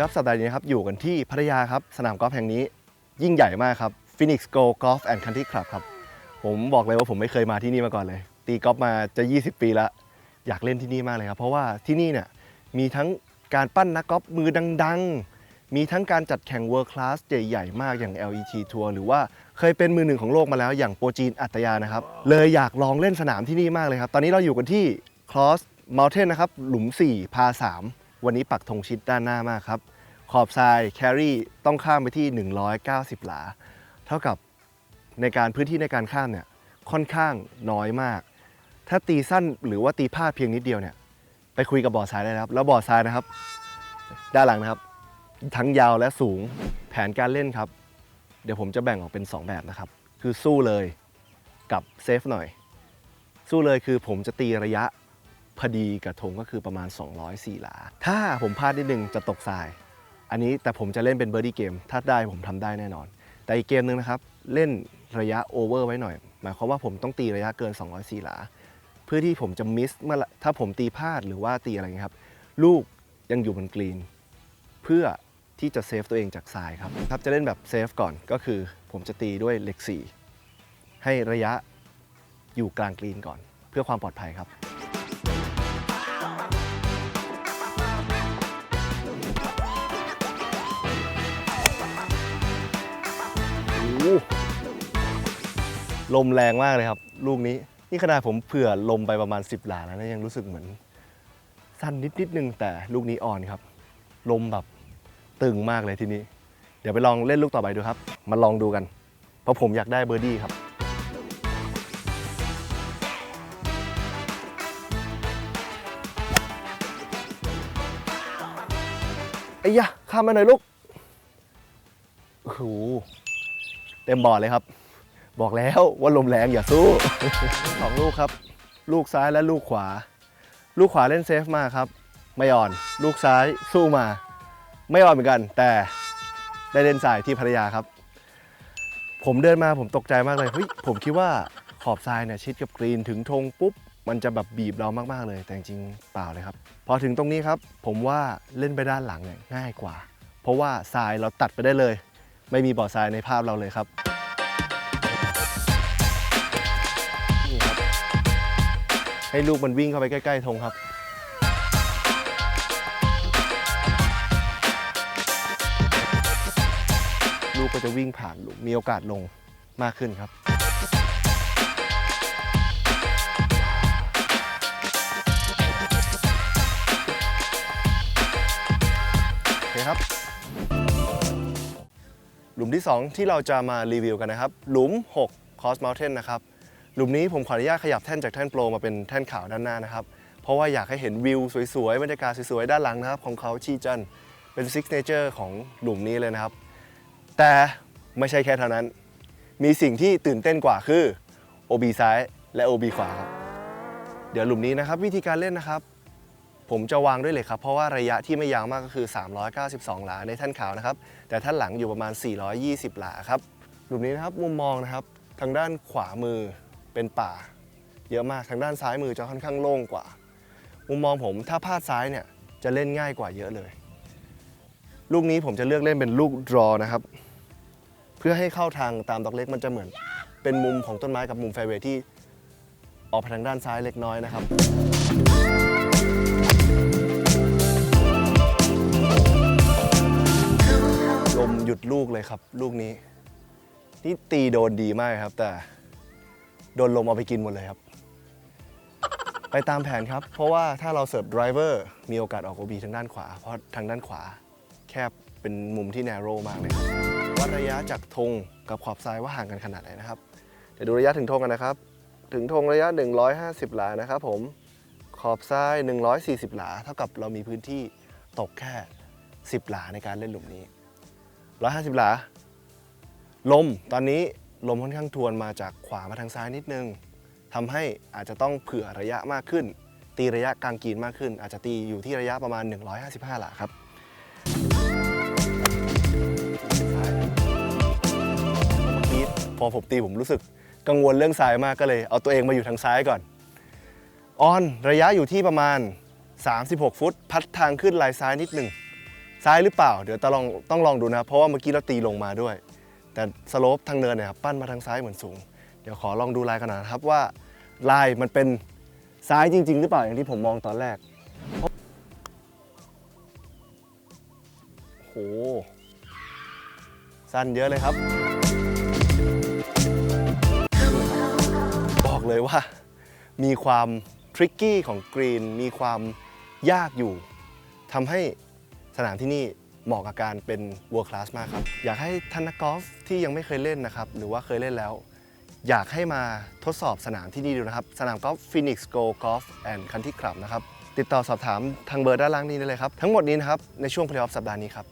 ครับสัปดาห์นี้ครับอยู่กันที่พัทยาครับสนามกอล์ฟแห่งนี้ยิ่งใหญ่มากครับ Phoenix Go Golf and Country Club ครับ ผมบอกเลยว่าผมไม่เคยมาที่นี่มาก่อนเลย ตีกอล์ฟมาจะ 20 ปีแล้วอยากเล่นที่นี่มากเลยครับ เพราะว่าที่นี่เนี่ยมีทั้งการปั้นนักกอล์ฟมือดัง ๆ มีทั้งการจัดแข่ง World Class ใหญ่ๆมากอย่าง LET Tour หรือว่าเคยเป็นมือหนึ่งของโลกมาแล้วอย่างโปรจีนอัตยานะครับ เลยอยากลองเล่นสนามที่นี่มากเลยครับ ตอนนี้เราอยู่กันที่ Cross Mountain นะครับหลุม 4 พา 3 วันนี้ปักธงชิดด้านหน้ามากครับ ขอบทรายแครี่ต้องข้ามไปที่ 190 หลา เท่ากับในการพื้นที่ในการข้ามเนี่ยค่อนข้างน้อยมาก ถ้าตีสั้นหรือว่าตีพลาดเพียงนิดเดียวเนี่ย ไปคุยกับบอร์ดทรายได้ครับ แล้วบอร์ดทรายนะครับ ด้านหลังนะครับ ทั้งยาวและสูงแผนการเล่นครับ เดี๋ยวผมจะแบ่งออกเป็น 2 แบบนะครับ คือสู้เลยกับเซฟหน่อย สู้เลยคือผมจะตีระยะ พอดีกับธงก็คือประมาณ 204 หลา ถ้าผมพลาดนิดนึงจะตกทราย อันนี้แต่ผมจะเล่นเป็นเบอร์ดี้เกม ถ้าได้ผมทำได้แน่นอน แต่อีกเกมนึงนะครับ เล่นระยะโอเวอร์ไว้หน่อย หมายความว่าผมต้องตีระยะเกิน 204 หลา เพื่อที่ผมจะมิสเมื่อถ้าผมตีพลาดหรือว่าตีอะไรเงี้ยครับ ลูกยังอยู่บนกรีน เพื่อที่จะเซฟตัวเองจากทรายครับครับ จะเล่นแบบเซฟก่อนก็คือ ผมจะตีด้วยเล็ก4ให้ระยะอยู่กลางกรีนก่อน เพื่อความปลอดภัยครับ ลมแรงมากเลยครับ ลูกนี้นี่ขนาดผมเผื่อลมไปประมาณ 10 หลาแล้วนะยังรู้สึกเหมือน สั้นนิดนิดนึงแต่ลูกนี้อ่อนครับ ลมแบบตึงมากเลยทีนี้ เดี๋ยวไปลองเล่นลูกต่อไปดูครับ มาลองดูกัน เพราะผมอยากได้เบอร์ดี้ครับไอ้ยะข้ามมาหน่อยลูกโอ้โหเต็มบอร์ดเลยครับ บอกแล้วว่าลมแรงอย่าสู้ สองลูกครับ ลูกซ้ายและลูกขวา ลูกขวาเล่นเซฟมากครับ ไม่อ่อน ลูกซ้ายสู้มา ไม่อ่อนเหมือนกัน แต่ได้เล่นสายที่ภรรยาครับ ผมเดินมาผมตกใจมากเลยเฮ้ยผมคิดว่าขอบทรายเนี่ยชิดกับกรีนถึงธงปุ๊บ มันจะแบบบีบเรามาก ๆ เลย แต่จริงเปล่าเลยครับ พอถึงตรงนี้ครับ ผมว่าเล่นไปด้านหลังเนี่ยง่ายกว่า เพราะว่าทรายเราตัดไปได้เลย ไม่มีบ่อทรายในภาพเราเลยครับ ให้ลูกมันวิ่งเข้าไปใกล้ๆธงครับ ลูกก็จะวิ่งผ่านหลุมมีโอกาสลงมากขึ้นครับโอเคครับ หลุมที่ 2 ที่เราจะมารีวิวกันนะครับ หลุม 6 Cross Mountain นะครับ หลุมนี้ผมขออนุญาตขยับแท่นจากแท่นโปรมาเป็นแท่นขาวด้านหน้านะครับ เพราะว่าอยากให้เห็นวิวสวยๆบรรยากาศสวยๆด้านหลังนะครับ ของเขาชีจันเป็นซิกเนเจอร์ของหลุมนี้เลยนะครับ แต่ไม่ใช่แค่เท่านั้น มีสิ่งที่ตื่นเต้นกว่าคือ OB ซ้ายและ OB ขวาครับเดี๋ยวหลุมนี้นะครับ วิธีการเล่นนะครับ ผมจะวางด้วยเหล็กครับ เพราะว่าระยะที่ไม่ยาวมากก็คือ 392 หลาในแท่านขาวนะครับ แต่ท่านหลังอยู่ประมาณ 420 หลาครับหลุมนี้นะครับมุมมองนะครับ ทางด้านขวามือ เป็นป่า เยอะมากทางด้านซ้ายมือจะค่อนข้างโล่งกว่า มุมมองผมถ้าพลาดซ้ายเนี่ยจะเล่นง่ายกว่าเยอะเลย ลูกนี้ผมจะเลือกเล่นเป็นลูก draw นะครับ เพื่อให้เข้าทางตามดอกเล็กมันจะเหมือน เป็นมุมของต้นไม้กับมุมแฟร์เวย์ที่ออกไปทางด้านซ้ายเล็กน้อยนะครับลมหยุดลูกเลยครับ ลูกนี้ นี่ตีโดนดีมากครับแต่ โดนลมเอาไปกินหมดเลยครับ ไปตามแผนครับ เพราะว่าถ้าเราเสิร์ฟไดรเวอร์มีโอกาสออกโอบีทางด้านขวา เพราะทางด้านขวาแคบเป็นมุมที่แนโรมากเลยครับวัดระยะจากธงกับขอบทรายว่าห่างกันขนาดไหนนะครับ เดี๋ยวดูระยะถึงธงกันนะครับ ถึงธงระยะ 150 หลานะครับผมขอบทราย 140 หลา เท่ากับเรามีพื้นที่ตกแค่ 10 หลาในการเล่นหลุมนี้ 150 หลา ลมตอนนี้ ลมค่อนข้างทวนมาจากขวามาทางซ้ายนิดนึงทำให้อาจจะต้องเผื่อระยะมากขึ้น ตีระยะกลางกีนมากขึ้น อาจจะตีอยู่ที่ระยะประมาณ 155 หลาครับเมื่อกี้พอผมตีผมรู้สึกกังวลเรื่องซ้ายมากก็เลย เอาตัวเองมาอยู่ทางซ้ายก่อน ออนระยะอยู่ที่ประมาณ 36 ฟุต พัดทางขึ้นลายซ้ายนิดหนึ่งซ้ายหรือเปล่า เดี๋ยวต้องลองต้องลองดูนะครับเพราะว่าเมื่อกี้เราตีลงมาด้วย แต่สโลปทางเนินเนี่ยครับปั้นมาทางซ้ายเหมือนสูง เดี๋ยวขอลองดูลายกันหน่อยนะครับว่าลายมันเป็นซ้ายจริง ๆ หรือเปล่าอย่างที่ผมมองตอนแรกโอ้โหสั้นเยอะเลยครับ บอกเลยว่า มีความทริกกี้ของกรีน มีความยากอยู่ทำให้สนามที่นี่ เหมาะกับการเป็น World Class มากครับ อยากให้ท่านนักกอล์ฟที่ยังไม่เคยเล่นนะครับ หรือว่าเคยเล่นแล้ว อยากให้มาทดสอบสนามที่นี่ดูนะครับ สนามกอล์ฟ Phoenix Go Golf and Country Club นะครับ ติดต่อสอบถามทางเบอร์ด้านล่างนี้ได้เลยครับ ทั้งหมดนี้นะครับ ในช่วง Playoff สัปดาห์นี้ครับ